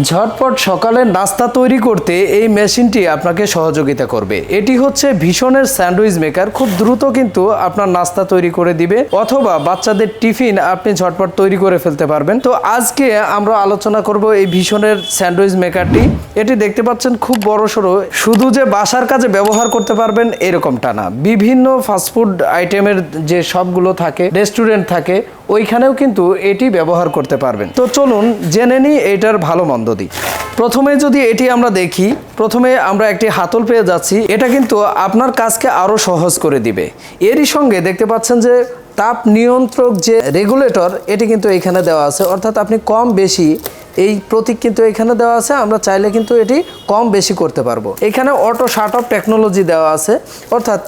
ঝটপট সকালের নাস্তা তৈরি করতে এই মেশিনটি আপনাকে সহযোগিতা করবে। এটি হচ্ছে ভীষণের স্যান্ডউইচ মেকার। খুব দ্রুত কিন্তু আপনার নাস্তা তৈরি করে দিবে অথবা বাচ্চাদের টিফিন আপনি ঝটপট তৈরি করে ফেলতে পারবেন। তো আজকে আমরা আলোচনা করব এই ভীষণের স্যান্ডউইচ মেকারটি। এটি দেখতে পাচ্ছেন খুব বড় সড়ো শুধু যে বাসার কাজে ব্যবহার করতে পারবেন এরকমটা না। বিভিন্ন ফাস্টফুড আইটেমের যে সবগুলো থাকে, রেস্টুরেন্ট থাকে ওইখানেও কিন্তু এটি ব্যবহার করতে পারবেন। তো চলুন জেনে নিই এটার ভালো মন্দ দিক। প্রথমে যদি এটি আমরা দেখি, প্রথমে আমরা একটি হাতল পেয়ে যাচ্ছি। এটা কিন্তু আপনার কাজকে আরও সহজ করে দিবে। এরই সঙ্গে দেখতে পাচ্ছেন যে তাপ নিয়ন্ত্রক যে রেগুলেটর, এটি কিন্তু এখানে দেওয়া আছে। অর্থাৎ আপনি কম বেশি এই প্রতীক কিন্তু এখানে দেওয়া আছে। আমরা চাইলে কিন্তু এটি কম বেশি করতে পারব। এখানে অটো শার্ট অফ টেকনোলজি দেওয়া আছে। অর্থাৎ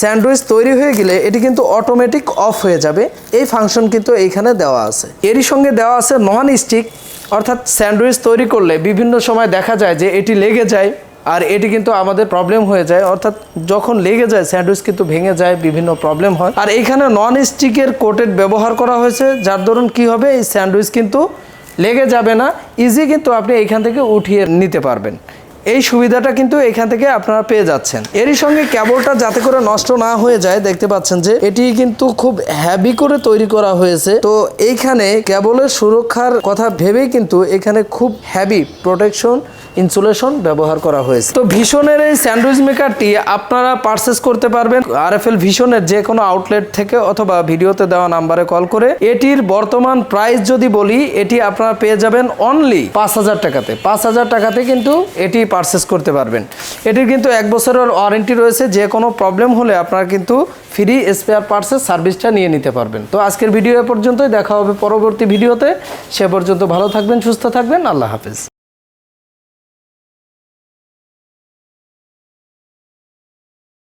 স্যান্ডউইচ তৈরি হয়ে গেলে এটি কিন্তু অটোমেটিক অফ হয়ে যাবে। এই ফাংশন কিন্তু এইখানে দেওয়া আছে। এরই সঙ্গে দেওয়া আছে নন স্টিক অর্থাৎ স্যান্ডউইচ তৈরি করলে বিভিন্ন সময় দেখা যায় যে এটি লেগে যায় আর এটি কিন্তু আমাদের প্রবলেম হয়ে যায়। অর্থাৎ যখন লেগে যায়, স্যান্ডউইচ কিন্তু ভেঙে যায়, বিভিন্ন প্রবলেম হয়। আর এইখানে নন স্টিকের কোটেড ব্যবহার করা হয়েছে। যার দরুন কি হবে? এই স্যান্ডউইচ কিন্তু লেগে যাবে না। ইজি কিন্তু আপনি এইখান থেকে উঠিয়ে নিতে পারবেন। এই সুবিধাটা কিন্তু এখান থেকে আপনারা পেয়ে যাচ্ছেন। এরই সঙ্গে কেবলটা যাতে করে নষ্ট না হয়ে যায়, দেখতে পাচ্ছেন যে এটি কিন্তু খুব হ্যাভি করে তৈরি করা হয়েছে। তো এইখানে কেবলের সুরক্ষার কথা ভেবেই কিন্তু এখানে খুব হ্যাভি প্রোটেকশন ইনসুলেশন ব্যবহার করা হয়েছে। তো ভীষণের এই স্যান্ডউইচ মেকারটি আপনারা পারচেস করতে পারবেন আর এফ এল ভীষণের যে কোনো আউটলেট থেকে অথবা ভিডিওতে দেওয়া নাম্বারে কল করে। এটির বর্তমান প্রাইস যদি বলি, এটি আপনারা পেয়ে যাবেন অনলি পাঁচ হাজার টাকাতে। পাঁচ হাজার টাকাতে কিন্তু এটি পারচেস করতে পারবেন। এটির কিন্তু এক বছরের ওয়ারেন্টি রয়েছে যে কোনো প্রবলেম হলে আপনারা কিন্তু ফ্রি স্পেয়ার পার্টসের সার্ভিসটা নিয়ে নিতে পারবেন। তো আজকের ভিডিও এ পর্যন্তই, দেখা হবে পরবর্তী ভিডিওতে সে পর্যন্ত ভালো থাকবেন, সুস্থ থাকবেন, আল্লাহ হাফেজ।